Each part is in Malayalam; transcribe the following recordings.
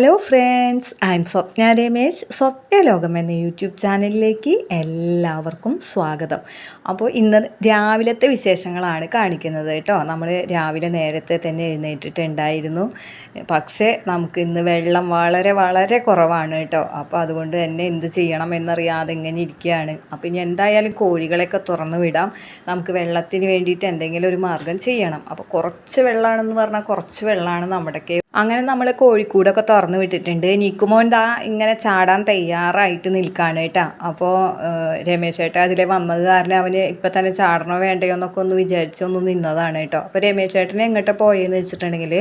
Hello friends I am Swapna Ramesh. Swapna ലോകം എന്ന യൂട്യൂബ് ചാനലിലേക്ക് എല്ലാവർക്കും സ്വാഗതം. അപ്പോൾ ഇന്ന് രാവിലത്തെ വിശേഷങ്ങളാണ് കാണിക്കുന്നത് കേട്ടോ. നമ്മൾ രാവിലെ നേരത്തെ തന്നെ എഴുന്നേറ്റിട്ടുണ്ടായിരുന്നു. പക്ഷേ നമുക്ക് ഇന്ന് വെള്ളം വളരെ വളരെ കുറവാണ് കേട്ടോ. അപ്പോൾ അതുകൊണ്ട് തന്നെ എന്ത് ചെയ്യണം എന്നറിയാതെ ഇങ്ങനെ ഇരിക്കുകയാണ്. അപ്പോൾ ഇനി എന്തായാലും കോഴികളെയൊക്കെ തുറന്നു വിടാം. നമുക്ക് വെള്ളത്തിന് വേണ്ടിയിട്ട് എന്തെങ്കിലും ഒരു മാർഗം ചെയ്യണം. അപ്പോൾ കുറച്ച് വെള്ളമാണെന്ന് പറഞ്ഞാൽ കുറച്ച് വെള്ളമാണ് നമ്മുടെയൊക്കെ. അങ്ങനെ നമ്മൾ കോഴിക്കൂടൊക്കെ തുറന്നു വിട്ടിട്ടുണ്ട്. നിക്കുമോൻ ദാ ഇങ്ങനെ ചാടാൻ തയ്യാറായിട്ട് നിൽക്കുകയാണ് കേട്ടോ. അപ്പോൾ രമേശ് ചേട്ടാ അതിലെ വന്നത് കാരണം അവന് ഇപ്പം തന്നെ ചാടണോ വേണ്ടയോ എന്നൊക്കെ ഒന്ന് വിചാരിച്ചൊന്ന് നിന്നതാണ് കേട്ടോ. അപ്പോൾ രമേശ് ചേട്ടനെ എങ്ങോട്ട് പോയെന്ന് വെച്ചിട്ടുണ്ടെങ്കിൽ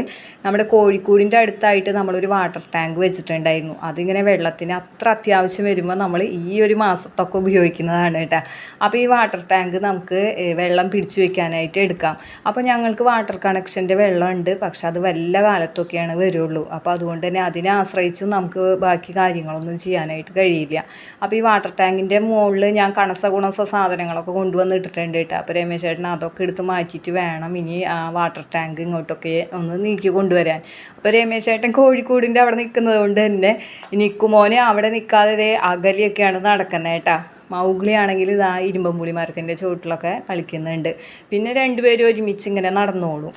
നമ്മുടെ കോഴിക്കൂടിന്റെ അടുത്തായിട്ട് നമ്മളൊരു വാട്ടർ ടാങ്ക് വെച്ചിട്ടുണ്ടായിരുന്നു. അതിങ്ങനെ വെള്ളത്തിന് അത്ര അത്യാവശ്യം വരുമ്പോൾ നമ്മൾ ഈ ഒരു മാസത്തൊക്കെ ഉപയോഗിക്കുന്നതാണ് കേട്ടോ. അപ്പോൾ ഈ വാട്ടർ ടാങ്ക് നമുക്ക് വെള്ളം പിടിച്ചു വെക്കാനായിട്ട് എടുക്കാം. അപ്പോൾ ഞങ്ങൾക്ക് വാട്ടർ കണക്ഷന്റെ വെള്ളമുണ്ട്. പക്ഷെ അത് വല്ല കാലത്തൊക്കെയാണ് വരുള്ളൂ. അപ്പോൾ അതുകൊണ്ട് തന്നെ അതിനെ ആശ്രയിച്ച് നമുക്ക് ബാക്കി കാര്യങ്ങളൊന്നും ചെയ്യാനായിട്ട് കഴിയില്ല. അപ്പോൾ ഈ വാട്ടർ ടാങ്കിന്റെ മുകളിൽ ഞാൻ കണസ ഗുണസ സാധനങ്ങളൊക്കെ കൊണ്ടുവന്ന് ഇട്ടിട്ടുണ്ട് കേട്ടോ. അപ്പോൾ രമേശ് ചേട്ടൻ അതൊക്കെ എടുത്ത് മാറ്റിയിട്ട് വേണം ഇനി ആ വാട്ടർ ടാങ്ക് ഇങ്ങോട്ടൊക്കെ ഒന്ന് നീക്കി കൊണ്ടുവരാൻ. അപ്പോൾ രമേശ് ചേട്ടൻ കോഴിക്കോടിന്റെ അവിടെ നിൽക്കുന്നത് കൊണ്ട് തന്നെ നിൽക്കുമോനെ അവിടെ നിൽക്കാതെ അകലിയൊക്കെയാണ് നടക്കുന്നത് കേട്ടോ. മൗഗ്ലി ആണെങ്കിൽ ഇതാ ഇരുമ്പമ്പുളി മരത്തിന്റെ ചുവട്ടിലൊക്കെ കളിക്കുന്നുണ്ട്. പിന്നെ രണ്ടുപേരും ഒരുമിച്ച് ഇങ്ങനെ നടന്നോളും.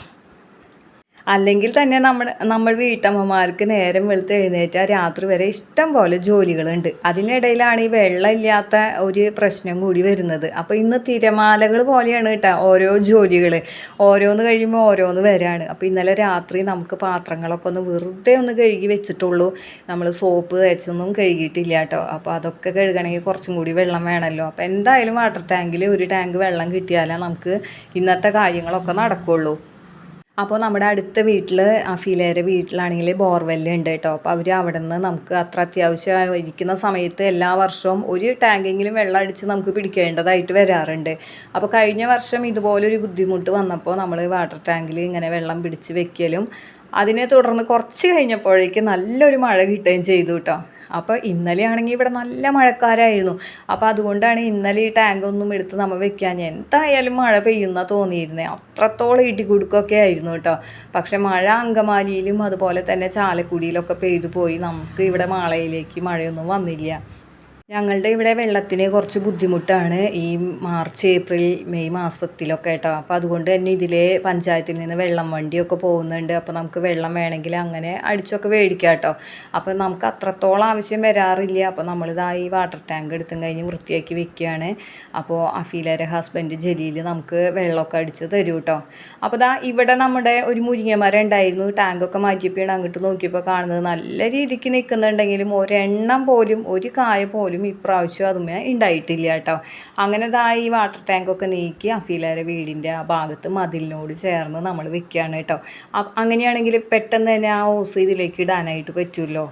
അല്ലെങ്കിൽ തന്നെ നമ്മൾ നമ്മൾ വീട്ടമ്മമാർക്ക് നേരം വെളുത്ത് എഴുന്നേറ്റാൽ രാത്രി വരെ ഇഷ്ടം പോലെ ജോലികളുണ്ട്. അതിനിടയിലാണ് ഈ വെള്ളമില്ലാത്ത ഒരു പ്രശ്നം കൂടി വരുന്നത്. അപ്പോൾ ഇന്ന് തിരമാലകൾ പോലെയാണ് കേട്ടോ ഓരോ ജോലികൾ. ഓരോന്ന് കഴിയുമ്പോൾ ഓരോന്ന് വരാണ്. അപ്പോൾ ഇന്നലെ രാത്രി നമുക്ക് പാത്രങ്ങളൊക്കെ ഒന്ന് വെറുതെ ഒന്ന് കഴുകി വെച്ചിട്ടുള്ളൂ. നമ്മൾ സോപ്പ് തേച്ചൊന്നും കഴുകിയിട്ടില്ല കേട്ടോ. അപ്പോൾ അതൊക്കെ കഴുകണമെങ്കിൽ കുറച്ചും കൂടി വെള്ളം വേണമല്ലോ. അപ്പോൾ എന്തായാലും വാട്ടർ ടാങ്കിൽ ഒരു ടാങ്ക് വെള്ളം കിട്ടിയാലേ നമുക്ക് ഇന്നത്തെ കാര്യങ്ങളൊക്കെ നടക്കുള്ളൂ. അപ്പോൾ നമ്മുടെ അടുത്ത വീട്ടിൽ അഫീലേരെ വീട്ടിലാണെങ്കിൽ ബോർവെല്ല് ഉണ്ട് കേട്ടോ. അപ്പോൾ അവർ അവിടെ നിന്ന് നമുക്ക് അത്ര അത്യാവശ്യം ഇരിക്കുന്ന സമയത്ത് എല്ലാ വർഷവും ഒരു ടാങ്കെങ്കിലും വെള്ളം അടിച്ച് നമുക്ക് പിടിക്കേണ്ടതായിട്ട് വരാറുണ്ട്. അപ്പോൾ കഴിഞ്ഞ വർഷം ഇതുപോലൊരു ബുദ്ധിമുട്ട് വന്നപ്പോൾ നമ്മൾ വാട്ടർ ടാങ്കിൽ ഇങ്ങനെ വെള്ളം പിടിച്ച് വെക്കലും അതിനെ തുടർന്ന് കുറച്ച് കഴിഞ്ഞപ്പോഴേക്ക് നല്ലൊരു മഴ കിട്ടുകയും ചെയ്തു കേട്ടോ അപ്പോൾ ഇന്നലെ ആണെങ്കിൽ ഇവിടെ നല്ല മഴക്കാരായിരുന്നു. അപ്പോൾ അതുകൊണ്ടാണ് ഇന്നലെ ഈ ടാങ്ക് ഒന്നും എടുത്ത് നമ്മൾ വെക്കാൻ. എന്തായാലും മഴ പെയ്യുന്ന തോന്നിയിരുന്നത് അത്രത്തോളം ഇടികുടുക്കൊക്കെ ആയിരുന്നു കേട്ടോ പക്ഷെ മഴ അങ്കമാലിയിലും അതുപോലെ തന്നെ ചാലക്കുടിയിലൊക്കെ പെയ്തു പോയി. നമുക്ക് ഇവിടെ മാളയിലേക്ക് മഴയൊന്നും വന്നില്ല. ഞങ്ങളുടെ ഇവിടെ വെള്ളത്തിന് കുറച്ച് ബുദ്ധിമുട്ടാണ് ഈ മാർച്ച് ഏപ്രിൽ മെയ് മാസത്തിലൊക്കെ കേട്ടോ. അപ്പോൾ അതുകൊണ്ട് തന്നെ ഇതിലെ പഞ്ചായത്തിൽ നിന്ന് വെള്ളം വണ്ടിയൊക്കെ പോകുന്നുണ്ട്. അപ്പോൾ നമുക്ക് വെള്ളം വേണമെങ്കിൽ അങ്ങനെ അടിച്ചൊക്കെ മേടിക്കാം കേട്ടോ. അപ്പോൾ നമുക്ക് അത്രത്തോളം ആവശ്യം വരാറില്ല. അപ്പോൾ നമ്മളിതാ ഈ വാട്ടർ ടാങ്ക് എടുത്തും കഴിഞ്ഞ് വൃത്തിയാക്കി വെക്കുകയാണ്. അപ്പോൾ അഫീലരെ ഹസ്ബൻഡ് ജലീൽ നമുക്ക് വെള്ളമൊക്കെ അടിച്ച് തരും കേട്ടോ. അപ്പോൾ ദാ ഇവിടെ നമ്മുടെ ഒരു മുരിങ്ങമരം ഉണ്ടായിരുന്നു. ടാങ്കൊക്കെ മാറ്റിയപ്പോഴാണ് അങ്ങോട്ട് നോക്കിയപ്പോൾ കാണുന്നത് നല്ല രീതിക്ക് നിൽക്കുന്നുണ്ടെങ്കിലും ഒരെണ്ണം പോലും ഒരു കായ പോലും പോലും ഇപ്രാവശ്യം അതുമേ ഉണ്ടായിട്ടില്ല കേട്ടോ. അങ്ങനെ ദാ ഈ വാട്ടർ ടാങ്കൊക്കെ നീക്കി അഫീലയുടെ വീടിന്റെ ആ ഭാഗത്ത് മതിലിനോട് ചേർന്ന് നമ്മൾ വെക്കുകയാണ് കേട്ടോ. അങ്ങനെയാണെങ്കിൽ പെട്ടെന്ന് തന്നെ ആ ഓസ് ഇതിലേക്ക് ഇടാനായിട്ട് പറ്റുമല്ലോ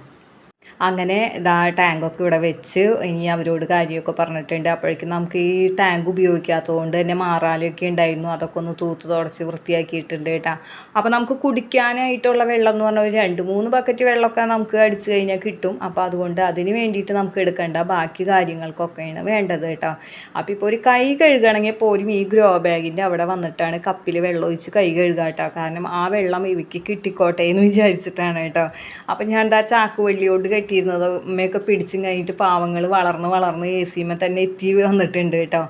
അങ്ങനെ ഇതാ ടാങ്കൊക്കെ ഇവിടെ വെച്ച് ഇനി അവരോട് കാര്യമൊക്കെ പറഞ്ഞിട്ടുണ്ട്. അപ്പോഴേക്കും നമുക്ക് ഈ ടാങ്ക് ഉപയോഗിക്കാത്തത് കൊണ്ട് തന്നെ മാറാലൊക്കെ ഉണ്ടായിരുന്നു. അതൊക്കെ ഒന്ന് തൂത്ത് തുടച്ച് വൃത്തിയാക്കിയിട്ടുണ്ട് കേട്ടോ. അപ്പോൾ നമുക്ക് കുടിക്കാനായിട്ടുള്ള വെള്ളം എന്ന് പറഞ്ഞാൽ ഒരു രണ്ട് മൂന്ന് ബക്കറ്റ് വെള്ളമൊക്കെ നമുക്ക് അടിച്ചു കഴിഞ്ഞാൽ കിട്ടും. അപ്പോൾ അതുകൊണ്ട് അതിന് വേണ്ടിയിട്ട് നമുക്ക് എടുക്കേണ്ട ബാക്കി കാര്യങ്ങൾക്കൊക്കെയാണ് വേണ്ടത് കേട്ടോ. അപ്പോൾ ഇപ്പോൾ ഒരു കൈ കഴുകണമെങ്കിൽ പോലും ഈ ഗ്രോ ബാഗിന്റെ അവിടെ വന്നിട്ടാണ് കപ്പിൽ വെള്ളം ഒഴിച്ച് കൈ കഴുകുക കേട്ടോ. കാരണം ആ വെള്ളം ഇവയ്ക്ക് കിട്ടിക്കോട്ടെ എന്ന് വിചാരിച്ചിട്ടാണ് കേട്ടോ. അപ്പോൾ ഞാൻ എന്താ ചാക്കുവള്ളിയോട് ഉമ്മയൊക്കെ പിടിച്ചും കഴിഞ്ഞിട്ട് പാവങ്ങൾ വളർന്ന് വളർന്ന് എ സിമേ തന്നെ എത്തി വന്നിട്ടുണ്ട് കേട്ടോ.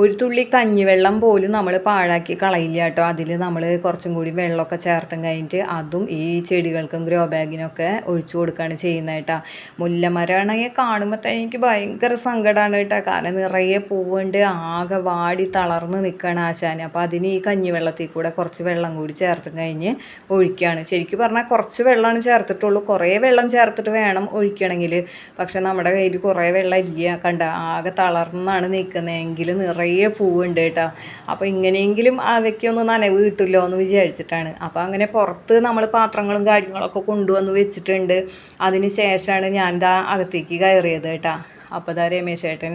ഒരു തുള്ളി കഞ്ഞിവെള്ളം പോലും നമ്മൾ പാഴാക്കി കളയില്ല കേട്ടോ. അതിൽ നമ്മൾ കുറച്ചും കൂടി വെള്ളമൊക്കെ ചേർത്തും കഴിഞ്ഞിട്ട് അതും ഈ ചെടികൾക്കും ഗ്രോ ബാഗിനൊക്കെ ഒഴിച്ചു കൊടുക്കുകയാണ് ചെയ്യുന്നത് കേട്ടോ. മുല്ലമരമാണെങ്കിൽ കാണുമ്പോൾ തന്നെ എനിക്ക് ഭയങ്കര സങ്കടമാണ് കേട്ടോ. കാരണം നിറയെ പൂവുണ്ട് ആകെ വാടി തളർന്ന് നിൽക്കുകയാണ് ആശാന്. അപ്പോൾ അതിന് ഈ കഞ്ഞിവെള്ളത്തിൽ കൂടെ കുറച്ച് വെള്ളം കൂടി ചേർത്തും കഴിഞ്ഞ് ഒഴിക്കുകയാണ്. ശരിക്കും പറഞ്ഞാൽ കുറച്ച് വെള്ളമാണ് ചേർത്തിട്ടുള്ളൂ. കുറേ വെള്ളം ചേർത്തിട്ട് വേണം ഒഴിക്കണമെങ്കിൽ പക്ഷെ നമ്മുടെ കയ്യിൽ കുറേ വെള്ളം ഇല്ല. കണ്ട? ആകെ തളർന്നാണ് നിൽക്കുന്നതെങ്കിൽ നിറയെ നിറയെ പൂവുണ്ട് കേട്ടോ. അപ്പോൾ ഇങ്ങനെയെങ്കിലും അവയ്ക്കൊന്ന് നനവ് കിട്ടുമല്ലോ എന്ന് വിചാരിച്ചിട്ടാണ്. അപ്പോൾ അങ്ങനെ പുറത്ത് നമ്മൾ പാത്രങ്ങളും കാര്യങ്ങളൊക്കെ കൊണ്ടുവന്ന് വെച്ചിട്ടുണ്ട്. അതിന് ശേഷമാണ് ഞാൻ ഇതാ അകത്തേക്ക് കയറിയത് കേട്ടോ. അപ്പോൾ ഇതാ രമേശ് ഏട്ടൻ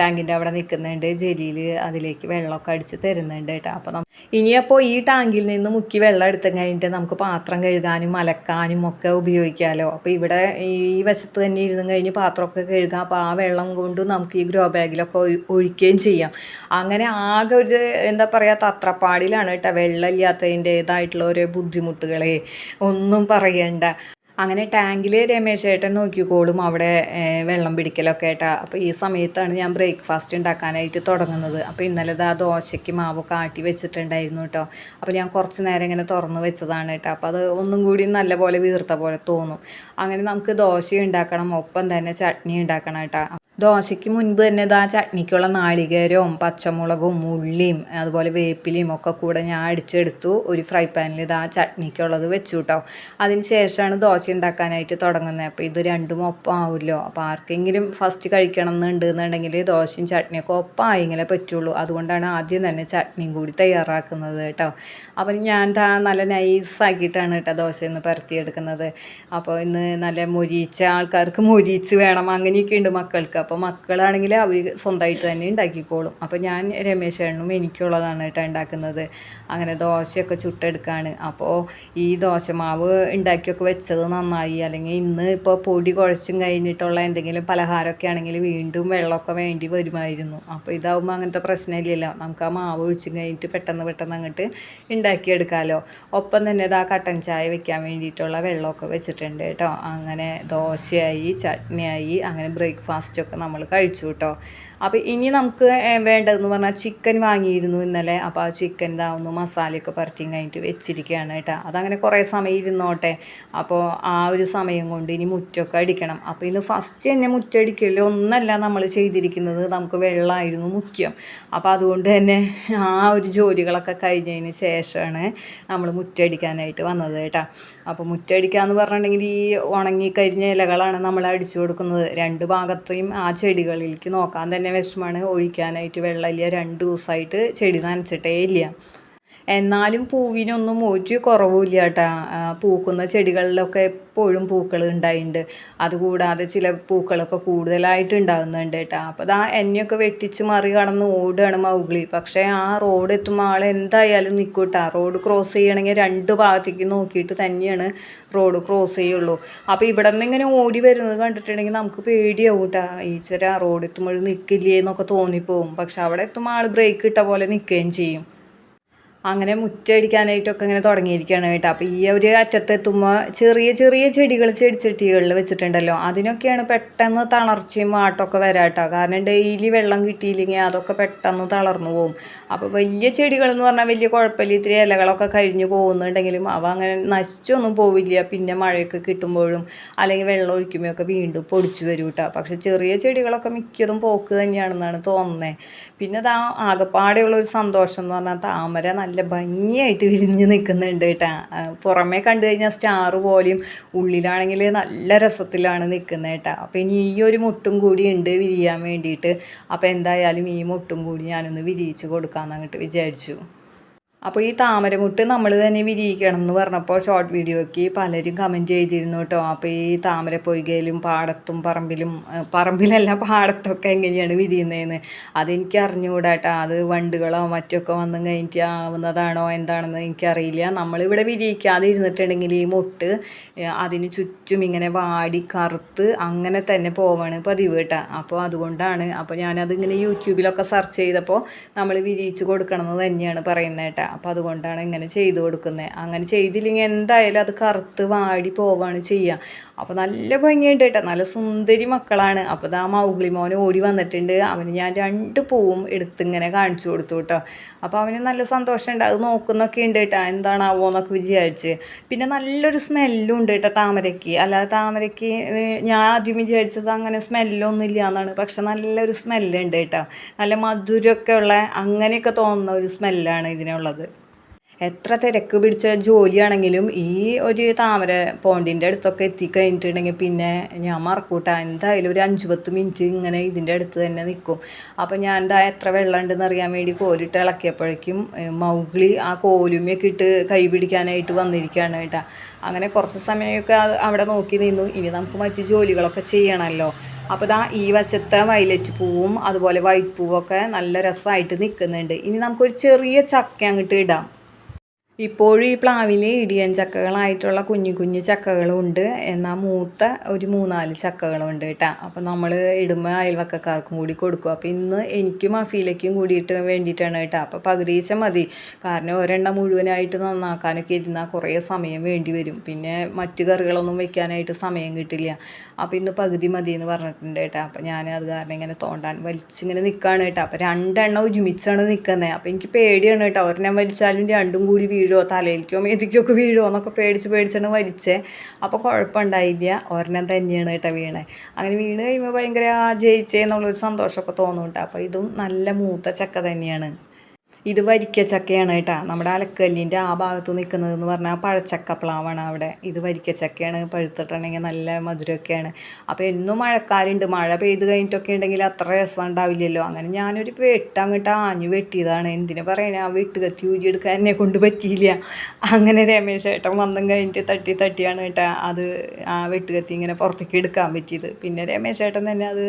ടാങ്കിന്റെ അവിടെ നിൽക്കുന്നുണ്ട്. ജലീൽ അതിലേക്ക് വെള്ളമൊക്കെ അടിച്ച് തരുന്നുണ്ട് കേട്ടോ. അപ്പോൾ ഇനിയപ്പോൾ ഈ ടാങ്കിൽ നിന്ന് മുക്കി വെള്ളം എടുത്തു കഴിഞ്ഞിട്ട് നമുക്ക് പാത്രം കഴുകാനും അലക്കാനും ഒക്കെ ഉപയോഗിക്കാമല്ലോ അപ്പോൾ ഇവിടെ ഈ വശത്ത് തന്നെ ഇരുന്ന് കഴിഞ്ഞ് പാത്രമൊക്കെ കഴുകാം. അപ്പോൾ ആ വെള്ളം കൊണ്ട് നമുക്ക് ഈ ഗ്രോ ബാഗിലൊക്കെ ഒഴിക്കുകയും ചെയ്യാം. അങ്ങനെ ആകെ ഒരു എന്താ പറയുക തത്രപ്പാടിലാണ് കേട്ടോ. വെള്ളമില്ലാത്തതിന്റേതായിട്ടുള്ള ഓരോ ബുദ്ധിമുട്ടുകളെ ഒന്നും പറയണ്ട. അങ്ങനെ ടാങ്കിൽ രമേശ് ഏട്ടൻ നോക്കിക്കോളും അവിടെ വെള്ളം പിടിക്കലൊക്കെ ഏട്ടാ അപ്പോൾ ഈ സമയത്താണ് ഞാൻ ബ്രേക്ക്ഫാസ്റ്റ് ഉണ്ടാക്കാനായിട്ട് തുടങ്ങുന്നത്. അപ്പോൾ ഇന്നലെ ദാ ദോശയ്ക്ക് മാവ് കാട്ടി വെച്ചിട്ടുണ്ടായിരുന്നു കേട്ടോ അപ്പോൾ ഞാൻ കുറച്ച് നേരം ഇങ്ങനെ തുറന്ന് വെച്ചതാണ് കേട്ടോ അപ്പോൾ അത് ഒന്നും കൂടി നല്ല പോലെ വീർത്ത പോലെ തോന്നും. അങ്ങനെ നമുക്ക് ദോശ ഉണ്ടാക്കണം ഒപ്പം തന്നെ ചട്നി ഉണ്ടാക്കണം കേട്ടോ ദോശയ്ക്ക് മുൻപ് തന്നെ ഇതാ ചട്നിക്കുള്ള നാളികേരവും പച്ചമുളകും ഉള്ളിയും അതുപോലെ വേപ്പിലയും ഒക്കെ കൂടെ ഞാൻ അടിച്ചെടുത്തു. ഒരു ഫ്രൈ പാനിൽ ഇതാ ചട്നിക്കുള്ളത് വെച്ചു കേട്ടോ അതിന് ശേഷമാണ് ദോശ ഉണ്ടാക്കാനായിട്ട് തുടങ്ങുന്നത്. അപ്പോൾ ഇത് രണ്ടും ഒപ്പം ആവുമല്ലോ. അപ്പോൾ ആർക്കെങ്കിലും ഫസ്റ്റ് കഴിക്കണം എന്നുണ്ട് എന്നുണ്ടെങ്കിൽ ദോശയും ചട്നിയൊക്കെ ഒപ്പം ആയെങ്കിലേ പറ്റുള്ളൂ. അതുകൊണ്ടാണ് ആദ്യം തന്നെ ചട്നിയും കൂടി തയ്യാറാക്കുന്നത് കേട്ടോ അപ്പം ഞാൻ നല്ല നൈസാക്കിയിട്ടാണ് കേട്ടോ ദോശ ഇന്ന് പരത്തിയെടുക്കുന്നത്. അപ്പോൾ ഇന്ന് നല്ല മൊരിയിച്ച ആൾക്കാർക്ക് മൊരിയിച്ച് വേണം. അങ്ങനെയൊക്കെ ഉണ്ട് മക്കൾക്ക്. അപ്പോൾ മക്കളാണെങ്കിൽ അവർ സ്വന്തമായിട്ട് തന്നെ ഉണ്ടാക്കിക്കോളും. അപ്പോൾ ഞാൻ രമേശ് ചേട്ടനും എനിക്കുള്ളതാണ് കേട്ടോ ഉണ്ടാക്കുന്നത്. അങ്ങനെ ദോശയൊക്കെ ചുട്ടെടുക്കുകയാണ് അപ്പോൾ ഈ ദോശമാവ് ഉണ്ടാക്കിയൊക്കെ വെച്ചത് നന്നായി. അല്ലെങ്കിൽ ഇന്ന് ഇപ്പോൾ പൊടി കുഴച്ചും കഴിഞ്ഞിട്ടുള്ള എന്തെങ്കിലും പലഹാരമൊക്കെ ആണെങ്കിൽ വീണ്ടും വെള്ളമൊക്കെ വേണ്ടി വരുമായിരുന്നു. അപ്പോൾ ഇതാവുമ്പോൾ അങ്ങനത്തെ പ്രശ്നമില്ലല്ലോ. നമുക്ക് ആ മാവ് ഒഴിച്ചും കഴിഞ്ഞിട്ട് പെട്ടെന്ന് പെട്ടെന്ന് അങ്ങോട്ട് ഉണ്ടാക്കിയെടുക്കാമല്ലോ ഒപ്പം തന്നെ ഇത് ആ കട്ടൻ ചായ വെക്കാൻ വേണ്ടിയിട്ടുള്ള വെള്ളമൊക്കെ വെച്ചിട്ടുണ്ട് കേട്ടോ. അങ്ങനെ ദോശയായി ചട്നിയായി അങ്ങനെ ബ്രേക്ക്ഫാസ്റ്റൊക്കെ നമ്മൾ കഴിച്ചു കേട്ടോ. അപ്പോൾ ഇനി നമുക്ക് വേണ്ടതെന്ന് പറഞ്ഞാൽ ചിക്കൻ വാങ്ങിയിരുന്നു ഇന്നലെ. അപ്പോൾ ആ ചിക്കൻ ഇതാവുന്നു മസാലയൊക്കെ പറ്റിയും കഴിഞ്ഞിട്ട് വെച്ചിരിക്കുകയാണ് കേട്ടോ. അതങ്ങനെ കുറേ സമയം ഇരുന്നോട്ടെ. അപ്പോൾ ആ ഒരു സമയം കൊണ്ട് ഇനി മുറ്റമൊക്കെ അടിക്കണം. അപ്പോൾ ഇന്ന് ഫസ്റ്റ് തന്നെ മുറ്റടിക്കൽ ഒന്നല്ല നമ്മൾ ചെയ്തിരിക്കുന്നത്. നമുക്ക് വെള്ളമായിരുന്നു മുഖ്യം. അപ്പോൾ അതുകൊണ്ട് തന്നെ ആ ഒരു ജോലികളൊക്കെ കഴിഞ്ഞതിന് ശേഷമാണ് നമ്മൾ മുറ്റടിക്കാനായിട്ട് വന്നത് കേട്ടോ. അപ്പോൾ മുറ്റടിക്കുക എന്ന് പറഞ്ഞിട്ടുണ്ടെങ്കിൽ ഈ ഉണങ്ങിക്കഴിഞ്ഞ ഇലകളാണ് നമ്മൾ അടിച്ചു കൊടുക്കുന്നത്. രണ്ട് ഭാഗത്തെയും ആ ചെടികളിലേക്ക് നോക്കാൻ തന്നെ വിഷമമാണ് ഒഴിക്കാനായിട്ട് വെള്ളമില്ല രണ്ട് ദിവസമായിട്ട് ചെടി നനച്ചിട്ടേ ഇല്ല. എന്നാലും പൂവിനൊന്നും ഒരു കുറവുമില്ല കേട്ടാ പൂക്കുന്ന ചെടികളിലൊക്കെ എപ്പോഴും പൂക്കൾ ഉണ്ടായിട്ടുണ്ട് അതുകൂടാതെ ചില പൂക്കളൊക്കെ കൂടുതലായിട്ട് ഉണ്ടാകുന്നുണ്ട് കേട്ടോ. അപ്പോൾ അതാ എന്നെയൊക്കെ വെട്ടിച്ച് മറി കടന്ന് ഓടുകയാണ് മൗഗ്ലി. പക്ഷേ ആ റോഡ് എത്തുമ്പോൾ ആൾ എന്തായാലും നിൽക്കൂട്ടാ റോഡ് ക്രോസ് ചെയ്യണമെങ്കിൽ രണ്ട് ഭാഗത്തേക്ക് നോക്കിയിട്ട് തന്നെയാണ് റോഡ് ക്രോസ് ചെയ്യുള്ളൂ. അപ്പോൾ ഇവിടെ നിന്ന് ഇങ്ങനെ ഓടി വരുന്നത് കണ്ടിട്ടുണ്ടെങ്കിൽ നമുക്ക് പേടിയാവും കേട്ടോ ഈശ്വര റോഡ് എത്തുമ്പോൾ നിൽക്കില്ലേ എന്നൊക്കെ തോന്നിപ്പോവും. പക്ഷെ അവിടെ എത്തുമ്പോൾ ആൾ ബ്രേക്ക് ഇട്ട പോലെ നിൽക്കുകയും ചെയ്യും. അങ്ങനെ മുറ്റടിക്കാനായിട്ടൊക്കെ ഇങ്ങനെ തുടങ്ങിയിരിക്കുകയാണ് കേട്ടോ. അപ്പോൾ ഈ ഒരു അറ്റത്തെത്തുമ്പോൾ ചെറിയ ചെറിയ ചെടികൾ ചെടിച്ചട്ടികളിൽ വെച്ചിട്ടുണ്ടല്ലോ. അതിനൊക്കെയാണ് പെട്ടെന്ന് തളർച്ചയും മാട്ടമൊക്കെ വരാട്ടോ കാരണം ഡെയിലി വെള്ളം കിട്ടിയില്ലെങ്കിൽ അതൊക്കെ പെട്ടെന്ന് തളർന്നു പോകും അപ്പോൾ വലിയ ചെടികളെന്ന് പറഞ്ഞാൽ വലിയ കുഴപ്പമില്ല. ഇത്തിരി ഇലകളൊക്കെ കഴിഞ്ഞ് പോകുന്നുണ്ടെങ്കിലും അവ അങ്ങനെ നശിച്ചൊന്നും പോവില്ല. പിന്നെ മഴയൊക്കെ കിട്ടുമ്പോഴും അല്ലെങ്കിൽ വെള്ളം ഒഴിക്കുമ്പോഴൊക്കെ വീണ്ടും പൊടിച്ചു വരും കേട്ടോ. പക്ഷെ ചെറിയ ചെടികളൊക്കെ മിക്കതും പോക്ക് തന്നെയാണെന്നാണ് തോന്നുന്നത്. പിന്നെ താ ആകെപ്പാടെയുള്ള ഒരു സന്തോഷം എന്ന് പറഞ്ഞാൽ താമര നല്ല ഭംഗിയായിട്ട് വിരിഞ്ഞ് നിൽക്കുന്നുണ്ട് കേട്ടോ. പുറമേ കണ്ടു കഴിഞ്ഞാൽ സ്റ്റാർ പോലെയും ഉള്ളിലാണെങ്കിൽ നല്ല രസത്തിലാണ് നിൽക്കുന്നത് കേട്ടോ. അപ്പോൾ ഇനി ഈ ഒരു മുട്ടും കൂടി ഉണ്ട് വിരിയാൻ വേണ്ടിയിട്ട്. അപ്പോൾ എന്തായാലും ഈ മുട്ടും കൂടി ഞാനൊന്ന് വിരിയിച്ച് കൊടുക്കാമെന്ന് അങ്ങോട്ട് വിചാരിച്ചു. അപ്പോൾ ഈ താമരമുട്ട് നമ്മൾ തന്നെ വിരിയിക്കണം എന്ന് പറഞ്ഞപ്പോൾ ഷോർട്ട് വീഡിയോയ്ക്ക് പലരും കമന്റ് ചെയ്തിരുന്നു കേട്ടോ. അപ്പോൾ ഈ താമര പൊയ്കയിലും പാടത്തും പറമ്പിലും പറമ്പിലല്ല പാടത്തൊക്കെ എങ്ങനെയാണ് വിരിയുന്നതെന്ന് അതെനിക്ക് അറിഞ്ഞുകൂടാട്ടോ അത് വണ്ടുകളോ മറ്റൊക്കെ വന്നു കഴിഞ്ഞിട്ട് ആവുന്നതാണോ എന്താണെന്ന് എനിക്കറിയില്ല. നമ്മളിവിടെ വിരിയിക്കാതെ ഇരുന്നിട്ടുണ്ടെങ്കിൽ ഈ മുട്ട് അതിന് ചുറ്റും ഇങ്ങനെ വാടി കറുത്ത് അങ്ങനെ തന്നെ പോവാണ് പതിവ് കേട്ടോ അപ്പോൾ അതുകൊണ്ടാണ് അപ്പോൾ ഞാനതിങ്ങനെ യൂട്യൂബിലൊക്കെ സെർച്ച് ചെയ്തപ്പോൾ നമ്മൾ വിരിയിച്ച് കൊടുക്കണം എന്ന് തന്നെയാണ് പറയുന്നത് കേട്ടോ അപ്പോൾ അതുകൊണ്ടാണ് ഇങ്ങനെ ചെയ്ത് കൊടുക്കുന്നത് അങ്ങനെ ചെയ്തില്ലെങ്കിൽ എന്തായാലും അത് കറുത്ത് വാടി പോവാണ് ചെയ്യുക അപ്പോൾ നല്ല ഭംഗിയുണ്ട് കേട്ടോ. നല്ല സുന്ദരി മക്കളാണ്. അപ്പോൾ ഇതാ മൗഗ്ലി മോൻ ഓടി വന്നിട്ടുണ്ട്. അവന് ഞാൻ രണ്ട് പൂവും എടുത്തിങ്ങനെ കാണിച്ചു കൊടുത്തു കേട്ടോ. അപ്പോൾ അവന് നല്ല സന്തോഷമുണ്ട്. അത് നോക്കുന്നൊക്കെ ഉണ്ട് കേട്ടോ. എന്താണാവോ എന്നൊക്കെ വിചാരിച്ച്. പിന്നെ നല്ലൊരു സ്മെല്ലും ഉണ്ട് കേട്ടോ താമരയ്ക്ക്. അല്ലാതെ താമരയ്ക്ക് ഞാൻ ആദ്യം വിചാരിച്ചത് അങ്ങനെ സ്മെല്ലൊന്നും ഇല്ല എന്നാണ് പക്ഷെ നല്ലൊരു സ്മെല്ലുണ്ട് കേട്ടോ. നല്ല മധുരമൊക്കെ ഉള്ള അങ്ങനെയൊക്കെ തോന്നുന്ന ഒരു സ്മെല്ലാണ് ഇതിനുള്ളത്. എത്ര തിരക്ക് പിടിച്ച ജോലിയാണെങ്കിലും ഈ ഒരു താമര പോണ്ടിന്റെ അടുത്തൊക്കെ എത്തിക്കഴിഞ്ഞിട്ടുണ്ടെങ്കിൽ പിന്നെ ഞാൻ മറക്കൂട്ട. എന്തായാലും ഒരു അഞ്ച് പത്ത് മിനിറ്റ് ഇങ്ങനെ ഇതിന്റെ അടുത്ത് തന്നെ നിൽക്കും അപ്പോൾ ഞാൻ എന്താ എത്ര വെള്ളം ഉണ്ടെന്ന് അറിയാൻ വേണ്ടി കോലിട്ട് ഇളക്കിയപ്പോഴേക്കും മൗഗ്ലി ആ കോലുമൊക്കെ ഇട്ട് കൈ പിടിക്കാനായിട്ട് വന്നിരിക്കുകയാണ് കേട്ടോ. അങ്ങനെ കുറച്ച് സമയമൊക്കെ അവിടെ നോക്കി നിന്നു. ഇനി നമുക്ക് മറ്റു ജോലികളൊക്കെ ചെയ്യണമല്ലോ അപ്പോൾ ഇതാ ഈ വശത്തെ വയലറ്റ് പൂവും അതുപോലെ വൈറ്റ് പൂവൊക്കെ നല്ല രസമായിട്ട് നിൽക്കുന്നുണ്ട് ഇനി നമുക്കൊരു ചെറിയ ചക്ക അങ്ങോട്ട് ഇടാം. ഇപ്പോഴും ഈ പ്ലാവിൽ ഇടിയൻ ചക്കകളായിട്ടുള്ള കുഞ്ഞു കുഞ്ഞു ചക്കകളും ഉണ്ട് എന്നാൽ മൂത്ത ഒരു മൂന്നാൽ ചക്കകളും ഉണ്ട് കേട്ടോ. അപ്പോൾ നമ്മൾ ഇടുമ്പോൾ അയൽവക്കക്കാർക്കും കൂടി കൊടുക്കും. അപ്പോൾ ഇന്ന് എനിക്കും അഫീലയ്ക്കും കൂടിയിട്ട് വേണ്ടിയിട്ടാണ് കേട്ടോ. അപ്പോൾ പകുതിച്ച മതി. കാരണം ഒരെണ്ണം മുഴുവനായിട്ട് നന്നാക്കാനൊക്കെ ഇരുന്നാൽ കുറേ സമയം വേണ്ടി വരും. പിന്നെ മറ്റു കറികളൊന്നും വെക്കാനായിട്ട് സമയം കിട്ടില്ല. അപ്പോൾ ഇന്ന് പകുതി മതി എന്ന് പറഞ്ഞിട്ടുണ്ട് കേട്ടോ. അപ്പോൾ ഞാൻ അത് കാരണം ഇങ്ങനെ തോണ്ടാൻ വലിച്ചിങ്ങനെ നിൽക്കുകയാണ് കേട്ടോ. അപ്പോൾ രണ്ടെണ്ണം ഒരുമിച്ചാണ് നിൽക്കുന്നത് അപ്പോൾ എനിക്ക് പേടിയാണ് കേട്ടോ. ഒരെണ്ണം വലിച്ചാലും രണ്ടും കൂടി വീഴുമോ തലയിലേക്കോ മേതിക്കൊക്കെ വീഴുമോ എന്നൊക്കെ പേടിച്ച് പേടിച്ചാണ് വലിച്ചേ. അപ്പോൾ കുഴപ്പമുണ്ടായില്ല. ഒരെണ്ണം തന്നെയാണ് കേട്ടോ വീണേ. അങ്ങനെ വീണ് കഴിയുമ്പോൾ ഭയങ്കര ആ ജയിച്ചേ എന്നുള്ളൊരു സന്തോഷമൊക്കെ തോന്നും കേട്ടോ. അപ്പോൾ ഇതും നല്ല മൂത്ത ചക്ക തന്നെയാണ്. ഇത് വരിക്ക ചക്കയാണ് കേട്ടോ. നമ്മുടെ അലക്കല്ലിന്റെ ആ ഭാഗത്ത് നിൽക്കുന്നത് എന്ന് പറഞ്ഞാൽ പഴച്ചക്ക പ്ലാവാണ് അവിടെ. ഇത് വരിക്ക ചക്കയാണ് പഴുത്തിട്ടുണ്ടെങ്കിൽ നല്ല മധുരമൊക്കെയാണ്. അപ്പോൾ എന്നും മഴക്കാരുണ്ട്. മഴ പെയ്ത് കഴിഞ്ഞിട്ടൊക്കെ ഉണ്ടെങ്കിൽ അത്ര രസം ഉണ്ടാവില്ലല്ലോ. അങ്ങനെ ഞാനൊരു വെട്ട് അങ്ങോട്ട് ആഞ്ഞു വെട്ടിയതാണ്. എന്തിനു പറയാൻ ആ വെട്ട് കത്തി ഊരി എടുക്കാൻ എന്നെ കൊണ്ട് പറ്റിയില്ല. അങ്ങനെ രമേശ് ഏട്ടൻ വന്നും കഴിഞ്ഞിട്ട് തട്ടി തട്ടിയാണ് കേട്ടോ അത് ആ വെട്ട് കത്തി ഇങ്ങനെ പുറത്തേക്ക് എടുക്കാൻ പറ്റിയത്. പിന്നെ രമേശ് ഏട്ടൻ തന്നെ അത്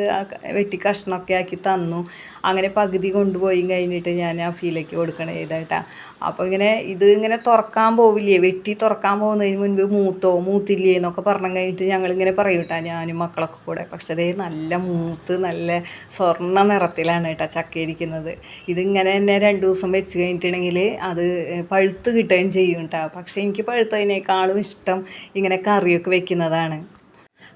വെട്ടി കഷ്ണമൊക്കെ ആക്കി തന്നു. അങ്ങനെ പകുതി കൊണ്ടുപോയി കഴിഞ്ഞിട്ട് ഞാൻ ആ ഫീൽ ഇതിലേക്ക് കൊടുക്കണേ ഇതായിട്ടാ. അപ്പോൾ ഇങ്ങനെ ഇത് ഇങ്ങനെ തുറക്കാൻ പോവില്ലേ? വെട്ടി തുറക്കാൻ പോകുന്നതിന് മുൻപ് മൂത്തോ മൂത്തില്ലേ എന്നൊക്കെ പറഞ്ഞു കഴിഞ്ഞിട്ട് ഞങ്ങളിങ്ങനെ പറയും കേട്ടോ ഞാനും മക്കളൊക്കെ കൂടെ. പക്ഷേ അതേ നല്ല മൂത്ത് നല്ല സ്വർണ നിറത്തിലാണ് കേട്ടോ ചക്ക ഇരിക്കുന്നത്. ഇതിങ്ങനെ തന്നെ രണ്ട് ദിവസം വെച്ച് കഴിഞ്ഞിട്ടുണ്ടെങ്കിൽ അത് പഴുത്ത് കിട്ടുകയും ചെയ്യും കേട്ടോ. പക്ഷേ എനിക്ക് പഴുത്തതിനേക്കാളും ഇഷ്ടം ഇങ്ങനെ കറിയൊക്കെ വെക്കുന്നതാണ്.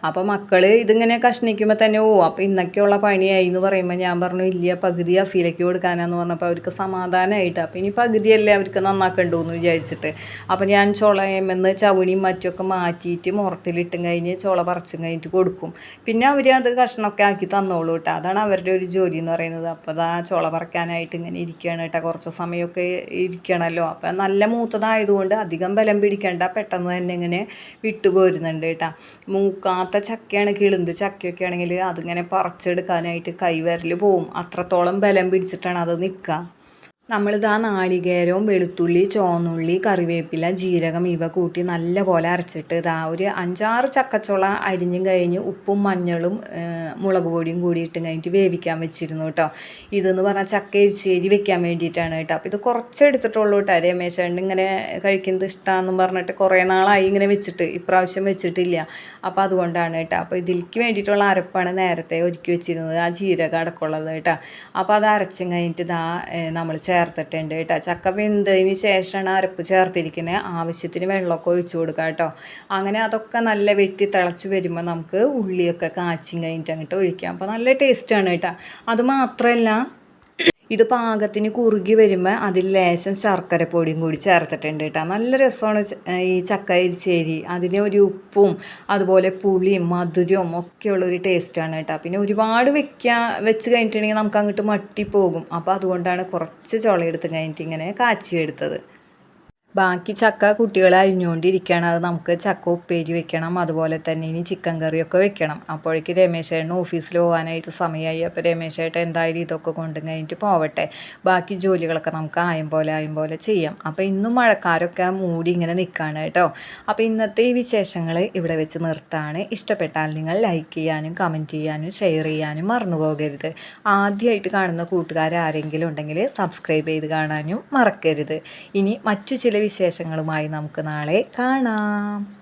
അപ്പോൾ മക്കൾ ഇതിങ്ങനെ കഷ്ണിക്കുമ്പോൾ തന്നെ ഓ അപ്പോൾ ഇന്നൊക്കെയുള്ള പണിയായി എന്ന് പറയുമ്പോൾ ഞാൻ പറഞ്ഞു ഇല്ല പകുതി അഫീലേക്ക് കൊടുക്കാനാന്ന് പറഞ്ഞപ്പോൾ അവർക്ക് സമാധാനമായിട്ട് അപ്പോൾ ഇനി പകുതിയല്ലേ അവർക്ക് നന്നാക്കണ്ടു എന്ന് വിചാരിച്ചിട്ട്. അപ്പോൾ ഞാൻ ചുളയമെന്ന് ചവിണിയും മറ്റുമൊക്കെ മാറ്റിയിട്ട് മുറത്തിലിട്ടും കഴിഞ്ഞ് ചുള പറിച്ചും കഴിഞ്ഞിട്ട് കൊടുക്കും. പിന്നെ അവർ അത് കഷ്ണമൊക്കെ ആക്കി തന്നോളൂ കേട്ടോ അതാണ് അവരുടെ ഒരു ജോലി എന്ന് പറയുന്നത്. അപ്പോൾ അതാ ചുള പറിക്കാനായിട്ട് ഇങ്ങനെ ഇരിക്കുകയാണ് കേട്ടോ കുറച്ച് സമയമൊക്കെ ഇരിക്കണമല്ലോ അപ്പോൾ നല്ല മൂത്തതായതുകൊണ്ട് അധികം ബലം പിടിക്കേണ്ട. പെട്ടെന്ന് തന്നെ ഇങ്ങനെ വിട്ടുപോരുന്നുണ്ട് കേട്ടോ മൂക്കാ ഉണങ്ങാത്ത ചക്കയാണ് കിളുന്ത്. ചക്കയൊക്കെ ആണെങ്കിൽ അതിങ്ങനെ പറിച്ചെടുക്കാനായിട്ട് കൈവിരൽ പോവും. അത്രത്തോളം ബലം പിടിച്ചിട്ടാണ് അത് നിൽക്കുക. നമ്മളിതാ നാളികേരവും വെളുത്തുള്ളി ചോന്നുള്ളി കറിവേപ്പില ജീരകം ഇവ കൂട്ടി നല്ല പോലെ അരച്ചിട്ട് ഇതാ ഒരു അഞ്ചാറ് ചക്കച്ചുള അരിഞ്ഞും കഴിഞ്ഞ് ഉപ്പും മഞ്ഞളും മുളക് പൊടിയും കൂടി ഇട്ടും കഴിഞ്ഞിട്ട് വേവിക്കാൻ വെച്ചിരുന്നു കേട്ടോ. ഇതെന്ന് പറഞ്ഞാൽ ചക്ക എരിശ്ശേരി വെക്കാൻ വേണ്ടിയിട്ടാണ് കേട്ടോ. അപ്പോൾ ഇത് കുറച്ചെടുത്തിട്ടുള്ളൂ കേട്ടോ. രമേശേണ്ണ ഇങ്ങനെ കഴിക്കുന്നത് ഇഷ്ടമാണെന്നും പറഞ്ഞിട്ട് കുറേ നാളായി ഇങ്ങനെ വെച്ചിട്ട് ഇപ്രാവശ്യം വെച്ചിട്ടില്ല. അപ്പോൾ അതുകൊണ്ടാണ് കേട്ടോ. അപ്പോൾ ഇതിലേക്ക് വേണ്ടിയിട്ടുള്ള അരപ്പാണ് നേരത്തെ ഒരുക്കി വെച്ചിരുന്നത് ആ ജീരകം അടക്കമുള്ളത് കേട്ടോ. അപ്പോൾ അത് അരച്ചും കഴിഞ്ഞിട്ട് ഇതാ നമ്മൾ ചേർത്തിട്ടുണ്ട് കേട്ടോ. ചക്ക വെന്തതിന് ശേഷമാണ് അരപ്പ് ചേർത്തിരിക്കുന്നത് ആവശ്യത്തിന് വെള്ളമൊക്കെ ഒഴിച്ചു കൊടുക്കുക കേട്ടോ. അങ്ങനെ അതൊക്കെ നല്ല വെട്ടി തിളച്ച് വരുമ്പോൾ നമുക്ക് ഉള്ളിയൊക്കെ കാച്ചിയും കഴിഞ്ഞിട്ട് അങ്ങോട്ട് ഒഴിക്കാം. അപ്പോൾ നല്ല ടേസ്റ്റാണ് കേട്ടോ. അത് മാത്രമല്ല ഇത് പാകത്തിന് കുറുകി വരുമ്പോൾ അതിൽ ലേശം ശർക്കര പൊടിയും കൂടി ചേർത്തിട്ടുണ്ട് കേട്ടോ. നല്ല രസമാണ് ഈ ചക്ക എരിശ്ശേരി. അതിന് ഒരു ഉപ്പും അതുപോലെ പുളിയും മധുരവും ഒക്കെയുള്ളൊരു ടേസ്റ്റാണ് കേട്ടോ. പിന്നെ ഒരുപാട് വെക്കാൻ വെച്ച് കഴിഞ്ഞിട്ടുണ്ടെങ്കിൽ നമുക്ക് അങ്ങോട്ട് മട്ടിപ്പോകും. അപ്പോൾ അതുകൊണ്ടാണ് കുറച്ച് ചുളയെടുത്ത് കഴിഞ്ഞിട്ട് ഇങ്ങനെ കാച്ചിയെടുത്തത്. ബാക്കി ചക്ക കുട്ടികൾ അരിഞ്ഞുകൊണ്ടിരിക്കുകയാണ്. അത് നമുക്ക് ചക്ക ഉപ്പേരി വെക്കണം. അതുപോലെ തന്നെ ഇനി ചിക്കൻ കറിയൊക്കെ വെക്കണം. അപ്പോഴേക്ക് രമേശേട്ടൻ ഓഫീസിൽ പോകാനായിട്ട് സമയമായി. അപ്പോൾ രമേശേട്ടൻ എന്തായാലും ഇതൊക്കെ കൊണ്ടു കഴിഞ്ഞിട്ട് പോവട്ടെ. ബാക്കി ജോലികളൊക്കെ നമുക്ക് ആയും പോലെ ആയും പോലെ ചെയ്യാം. അപ്പോൾ ഇന്നും മഴക്കാരൊക്കെ മൂടി ഇങ്ങനെ നിൽക്കുകയാണ് കേട്ടോ. അപ്പോൾ ഇന്നത്തെ ഈ വിശേഷങ്ങൾ ഇവിടെ വെച്ച് നിർത്താണ് ഇഷ്ടപ്പെട്ടാൽ നിങ്ങൾ ലൈക്ക് ചെയ്യാനും കമന്റ് ചെയ്യാനും ഷെയർ ചെയ്യാനും മറന്നു പോകരുത്. ആദ്യമായിട്ട് കാണുന്ന കൂട്ടുകാർ ആരെങ്കിലും ഉണ്ടെങ്കിൽ സബ്സ്ക്രൈബ് ചെയ്ത് കാണാനും മറക്കരുത്. ഇനി മറ്റു വിശേഷങ്ങളുമായി നമുക്ക് നാളെ കാണാം.